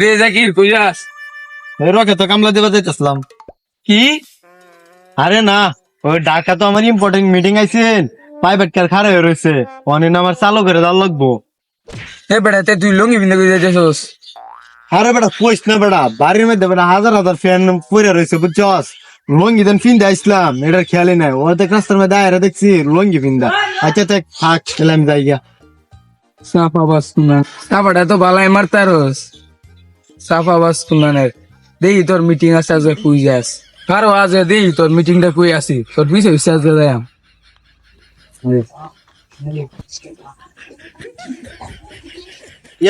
রে জাকির কই যাস? রকে তো কামলা দেবা যাইতেছিলাম। কি? আরে না ওই ঢাকা তো আমার ইম্পর্টেন্ট মিটিং আইছেন। প্রাইভেট কার খারাপ হয়ে রয়েছে অনেক আমার চালু করে দেওয়ার লাগবো। এ বেটা তে তুই লঙ্গি বিন্দা কই যাইতেছস? আরে বেটা কইস না বেটা বাড়ির মধ্যে বেটা হাজার হাজার ফ্যান পরে রয়েছে বুঝছস? লঙ্গি দেন ফিন্দা আসলাম এটার খেয়ালই নাই। ওর দেখ রাস্তার মধ্যে আয়রা দেখছি লঙ্গি ফিন্দা আচ্ছা দেখ থাক খেলাম গিয়া সাফা বাস কুনা সাফাটা তো বালাই মারতারস। সাফা বাস কুনানের দেই তোর মিটিং আছে আজ কই যাস? কারও আজ দেই তোর মিটিংটা কই আসি তোর পিছে বিশ্বাস দে যাম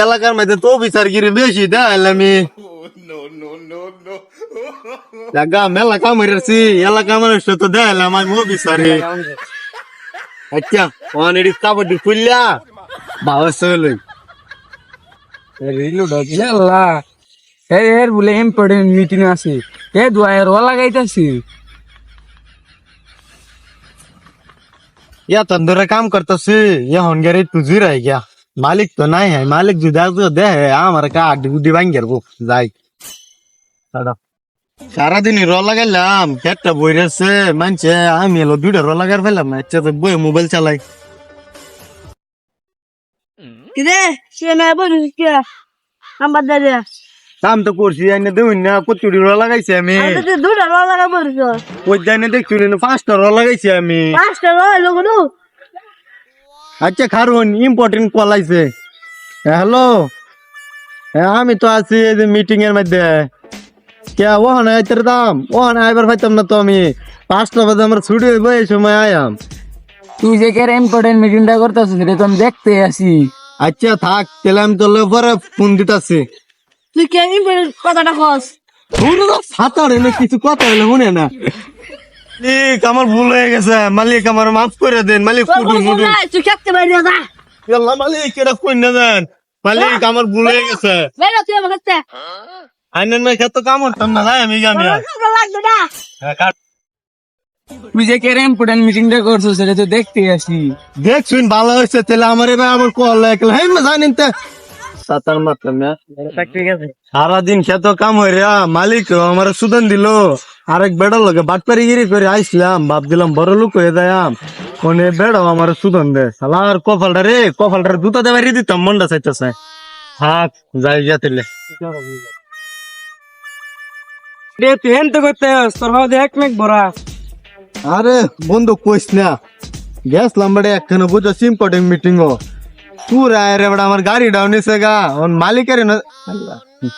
এলাকার মধ্যে তো বিচার গিরি বেশি দেয় আমি জাগা মেলা কাম হইরাছি এলাকা মানুষ তো দেয় আমার মো বিচারে। আচ্ছা ওখানে এটি কাপড় খুললা। বাবা চলে। আল্লাহ। এ এর বলে ইম্পর্টেন্ট মিটিং আছে এ দুয়ার ও লাগাইতাছি या तंदुरा काम करतोसी या होनगेरे तुझी राही गया मालिक तो नाही आहे मालिक जुदा जो दे आहे आम्हाला का आड्डी गुड्डी भांगेर बो যাই সারাদিন র লাগাইলাম পেটটা বইরেছে মানছে আমি এলো দুইটা র লাগার ফেলাম না ইচ্ছা তো বই মোবাইল চালাই কিরে সে না বলি কে নাম্বার দে দে কাম তো করছি এনে দেখুন না কচুরি র লাগাইছি আমি। আমি তো দুটা রোল লাগা বলিস ওই জানে দেখছি না পাঁচটা র লাগাইছি আমি। পাঁচটা লোক নু আচ্ছা খারুন ইম্পর্টেন্ট কল আইছে। হ্যালো? আমি তো আছি এই যে মিটিং এর মধ্যে। কে ওখানে আইতের দাম? ওখানে আইবার পাইতাম না তো আমি। পাঁচটা বাজে আমার ছুটি হইব এই সময় আয়াম। তুই যে কেন ইম্পর্টেন্ট মিটিংটা করতেছিস রে তো আমি দেখতে আসি। আচ্ছা থাক তাহলে আমি তোর পরে ফোন দিতাছি। তুই কে কথাটা কস? সাঁতার এনে কিছু কথা হলে শুনে না। মালিক আমার ভুল হয়ে গেছে। মালিক আমার মাফ করে দেন। মালিক তুই খেতে আল্লাহ মালিক এটা কই না দেন। মালিক আমার ভুল হয়ে গেছে। বেরো তুই আমার আইনের খেতে কাম করতাম না যাই আমি লাগবে না। তুই যে ইম্পর্টেন্ট মিটিংটা করছিস রে তো দেখতে আসি। দেখ শুন ভালো হয়েছে তাহলে আমার এবার আমার কল লাগল। হ্যাঁ জানিন তো সাতার মাত্র সারাদিন খেত কাম হয়ে রে মালিক আমার সুদান দিল। আরেক বেড়া লোকে বাটপারি গিরি করে আইসলাম ভাব দিলাম বড় লোক হয়ে যায়াম কোনে বেড়াও আমার সুদান দে। সালার কপালটা রে কপালটা দুটা দেবারি দিতাম মনটা চাইতেছে। থাক যাই গিয়া তাহলে রে তুই হেন তো করতে ভাবে এক মেঘ ভরা। আরে বন্ধু কইস না। গেছলাম বেড়ে একখানে বুঝো ইম্পর্টেন্ট মিটিং ও তুই রায় রে বেড়া আমার গাড়ি ডাউন এসে গা। ওর মালিকের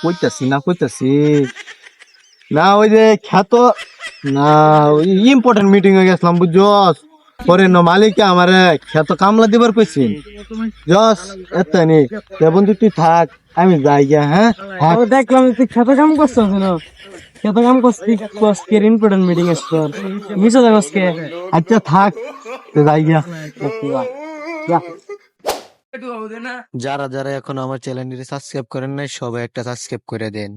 কইতাছি না কইতাছি? না ওই যে খ্যাত না ওই ইম্পর্টেন্ট মিটিং হয়ে গেছিলাম বুঝছস? পরে ন মালিকে আমার খ্যাত কামলা দিবার কইছি। জস এত নি তে বন্ধু তুই থাক আমি যাই গিয়া হ্যাঁ। দেখলাম তুই খেতে কাম করছিস না খেতে কাম করছিস কসকে ইম্পর্টেন্ট মিটিং আছে তোর। মিছো দা কসকে আচ্ছা থাক তো যাই গিয়া। যারা যারা এখন আমার চ্যানেলটি সাবস্ক্রাইব করেন নাই সবাই একটা সাবস্ক্রাইব করে দেন।